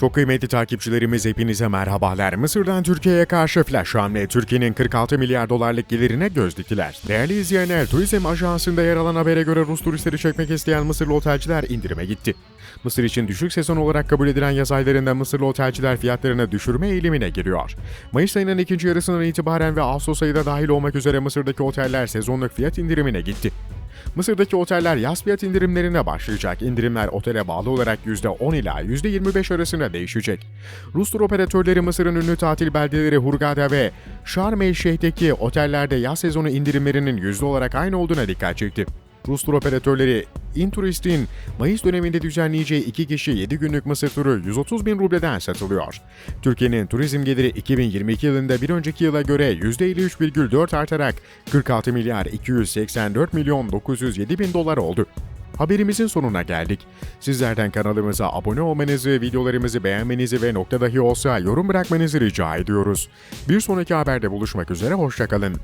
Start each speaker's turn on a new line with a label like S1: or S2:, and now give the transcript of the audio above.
S1: Çok kıymetli takipçilerimiz hepinize merhabalar. Mısır'dan Türkiye'ye karşı flash hamle Türkiye'nin 46 milyar dolarlık gelirine göz diktiler. Değerli izleyenler, turizm ajansında yer alan habere göre Rus turistleri çekmek isteyen Mısırlı otelciler indirime gitti. Mısır için düşük sezon olarak kabul edilen yaz aylarında Mısırlı otelciler fiyatlarını düşürme eğilimine giriyor. Mayıs ayının ikinci yarısından itibaren ve Ağustos ayı da dahil olmak üzere Mısır'daki oteller sezonluk fiyat indirimine gitti. Mısır'daki oteller yaz fiyat indirimlerine başlayacak. İndirimler otele bağlı olarak %10 ila %25 arasında değişecek. Rus tur operatörleri Mısır'ın ünlü tatil beldeleri Hurghada ve Şarm El Şeyh'teki otellerde yaz sezonu indirimlerinin yüzde olarak aynı olduğuna dikkat çekti. Rus tur operatörleri Inturist'in Mayıs döneminde düzenleyeceği 2 kişi 7 günlük Mısır turu 130 bin rubleden satılıyor. Türkiye'nin turizm geliri 2022 yılında bir önceki yıla göre %53,4 artarak 46 milyar 284 milyon 907 bin dolar oldu. Haberimizin sonuna geldik. Sizlerden kanalımıza abone olmanızı, videolarımızı beğenmenizi ve nokta dahi olsa yorum bırakmanızı rica ediyoruz. Bir sonraki haberde buluşmak üzere, hoşçakalın.